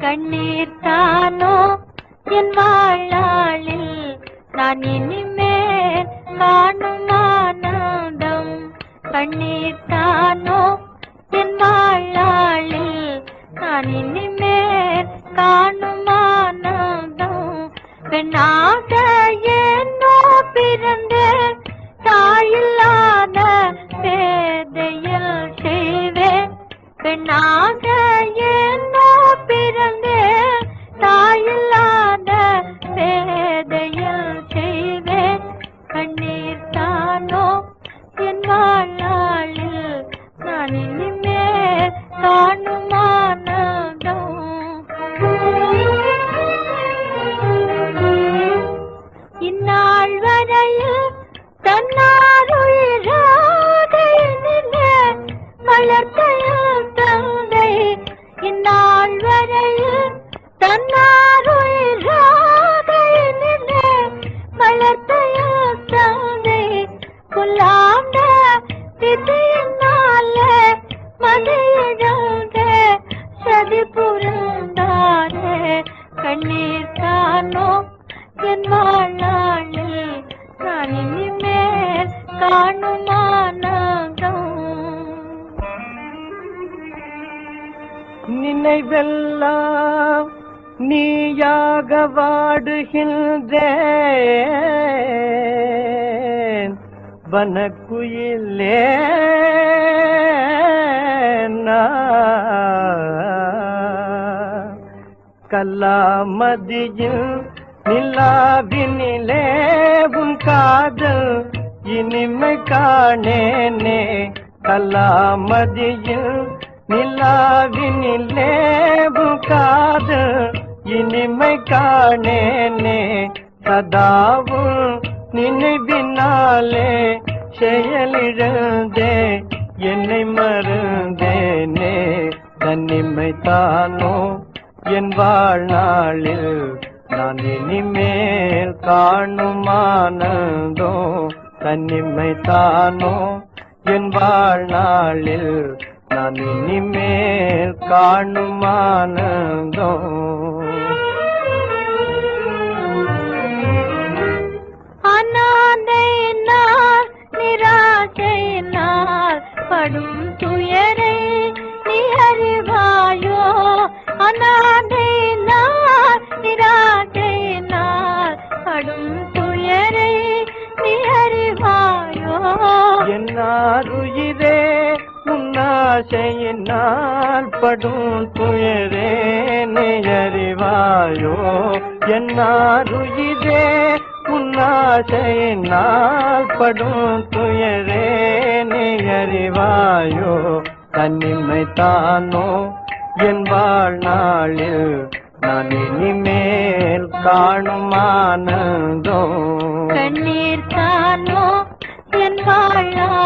கண்ணீர் தானோ என் வாழ்நாளில் நான் இனிமேல் காணும் ஆனந்தம் கண்ணீர் என் வாழ்நாளில் நான் இனிமேல் காணும் ஆனந்தம் பெண்ணாக என்னோ பிறந்தேன் தாயில்லாத பேதையில் செய்வேன். பெண்ணாக என்னோ இந்நாள் வரையில் தன்னாருயிராதையினிலே வளர்த்தையும் தந்தை. இந்நாள் வரையில் தன்னாருயிராதையினிலே வளர்த்தையும் தந்தை. புல்லாண்ட விதையினால மதியிழந்த சதி புரிந்தாரே. கண்ணீர் வாழ்நாளில் நான் இனிமேல் காணும் நினைவெல்லாம் நீயாக வாடுகின்றேன். வனக்குயிலே கல்லாமதியில் நிலாவினிலே உன் காதல் இனிமை காணேனே. கல்லாமதியில் நிலாவினிலே உன் காதல் இனிமை காணேனே. சதாவும் நினைவினாலே செயலிழந்தே. என்னை மருந்தேனே தன்னிமை தானோ என் வாழ்நாளில் நான் இனிமேல் காணும் ஆனந்தோ தன்னிமை தானோ என் வாழ்நாளில் நான் இனிமேல் காணும் ஆனந்தோ அனாதையினால் நிராசையினால் படும் துயரை நீ அறிவாயோ அனாதையினால் நாருயிரே உன்னாசையினால் படும் துயரே நெயறிவாயோ? என்னாருயிரே? உன்னாசையினால் படும் துயரே நெயறிவாயோ? தன்னிமை தானோ? என் வாழ்நாளில் நான் இனிமேல் காணும் ஆனந்தோ கண்ணீர் தானோ? என் வாழ்நாள்